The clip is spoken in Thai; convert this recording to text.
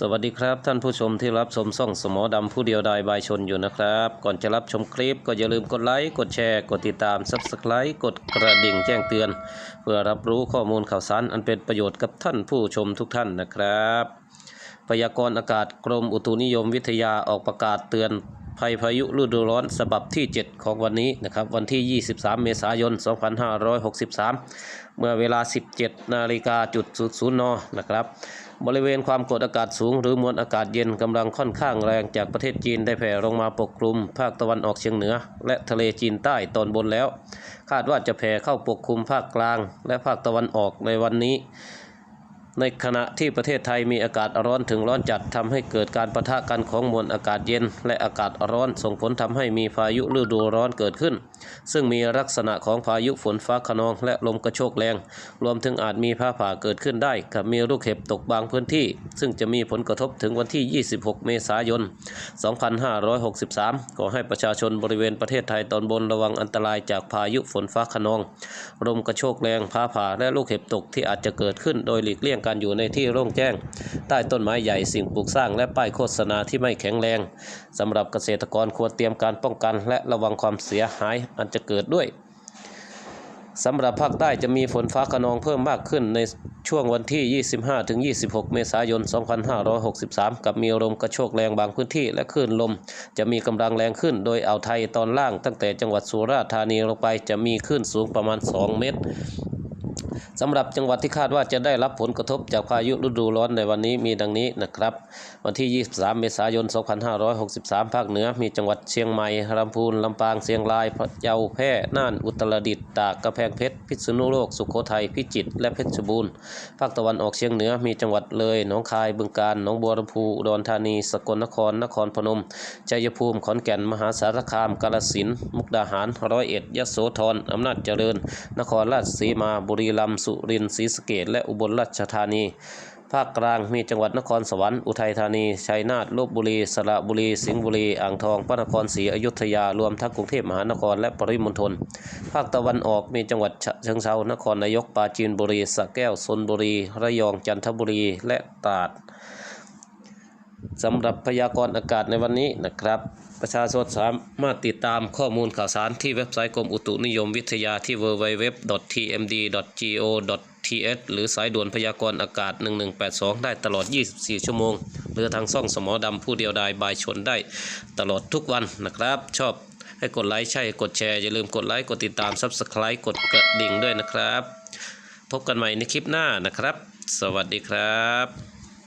สวัสดีครับท่านผู้ชมที่รับชมส่องสมอดำผู้เดียวดายบายชนอยู่นะครับ ก่อนจะรับชมคลิปก็อย่าลืมกดไลค์ กดแชร์ กดติดตาม Subscribe กดกระดิ่งแจ้งเตือน เพื่อรับรู้ข้อมูลข่าวสารอันเป็นประโยชน์กับท่านผู้ชมทุกท่านนะครับ พยากรณ์อากาศกรมอุตุนิยมวิทยาออกประกาศเตือน ภัยพายุฤดูร้อนฉบับที่ 7 ของวันนี้นะครับวันที่ 23 เมษายน 2563 เมื่อเวลา 17 นาฬิกาจุด00นนะครับบริเวณความกดอากาศสูงหรือมวลอากาศเย็นกำลังค่อนข้างแรงจากประเทศจีนได้แผ่ลงมาปกคลุม ภาคตะวันออกเฉียงเหนือ และทะเลจีนใต้ตอนบนแล้ว คาดว่าจะแผ่เข้าปกคลุมภาคกลาง และภาคตะวันออกในวันนี้ ในขณะที่ประเทศไทยมีอากาศร้อนถึงร้อนจัดทำให้เกิดการปะทะกันของมวลอากาศเย็น และอากาศร้อนส่งผลทำให้มีพายุฤดูร้อนเกิดขึ้น ซึ่งมีลักษณะของพายุฝนฟ้าขนองและลมกระโชกแรง รวมถึงอาจมีฟ้าผ่าเกิดขึ้นได้กับมีลูกเห็บตกบางพื้นที่ ซึ่งจะมีผลกระทบถึงวันที่ 26 เมษายน 2563 ขอให้ประชาชนบริเวณประเทศไทยตอนบนระวังอันตรายจากพายุฝนฟ้าขนอง ลมกระโชกแรงฟ้าผ่าและลูกเห็บตกที่อาจจะเกิดขึ้นโดยหลีกเลี่ยงการอยู่ในที่โล่งแจ้ง ใต้ต้นไม้ใหญ่สิ่งปลูกสร้างและป้ายโฆษณาที่ไม่แข็งแรงสำหรับเกษตรกรควรเตรียมการป้องกัน และระวังความเสียหายอันจะเกิดด้วยสำหรับภาคใต้จะมีฝนฟ้าขนองเพิ่มมากขึ้นในช่วงวันที่ 25-26 เมษายน 2563 กับมีลมกระโชกแรงบางพื้นที่และคลื่นลม จะมีกำลังแรงขึ้น โดยอ่าวไทยตอนล่างตั้งแต่จังหวัดสุราษฎร์ธานีลงไปจะมีคลื่นสูงประมาณ 2 เมตร สำหรับจังหวัดที่คาดว่าจะได้รับผลกระทบจากพายุฤดูร้อนในวันนี้มีดังนี้นะครับ วันที่ 23 เมษายน 2563 ภาคเหนือ มีจังหวัดเชียงใหม่ลำพูนลำปางเชียงรายพะเยาแพร่น่านอุตรดิตถ์ตากกระแพงเพชรพิษณุโลกสุโขทัยพิจิตรและเพชรบูรณ์ภาคตะวันออกเฉียงเหนือมีจังหวัดเลยหนองคายบึงกาฬหนองบัวลำพูอุดรธานี สกลนครนครพนมชัยภูมิขอนแก่นมหาสารคามกาฬสินธุ์มุกดาหารร้อยเอ็ดยโสธรอำนาจเจริญ นครราชสีมาบุรีรัมย์สุรินทร์ศรีสะเกดและอุบลราชธานี ภาคกลางมีจังหวัดนครสวรรค์อุทัยธานีชัยนาทลบบุรี สระบุรี สิงห์บุรี อ่างทองพระนครศรีอยุธยารวมทั้งกรุงเทพมหานครและปริมณฑลภาคตะวันออกมีจังหวัดฉะเชิงเทรานครนายกปราจีนบุรีสระแก้วชนบุรี ระยองจันทบุรีและตราด สำหรับพยากรณ์อากาศในวันนี้นะครับ ประชาชนสามารถติดตามข้อมูลข่าวสารที่เว็บไซต์กรมอุตุนิยมวิทยาที่ www.tmd.go.th หรือสายด่วนพยากรณ์อากาศ 1182 ได้ตลอด 24 ชั่วโมง หรือทางช่องสมอดำผู้เดียวดายบายชนได้ตลอดทุกวันนะครับ ชอบให้กดไลค์ใช่กดแชร์อย่าลืมกดไลค์กดติดตาม Subscribe กดกระดิ่งด้วยนะครับ พบกันใหม่ในคลิปหน้านะครับ สวัสดีครับ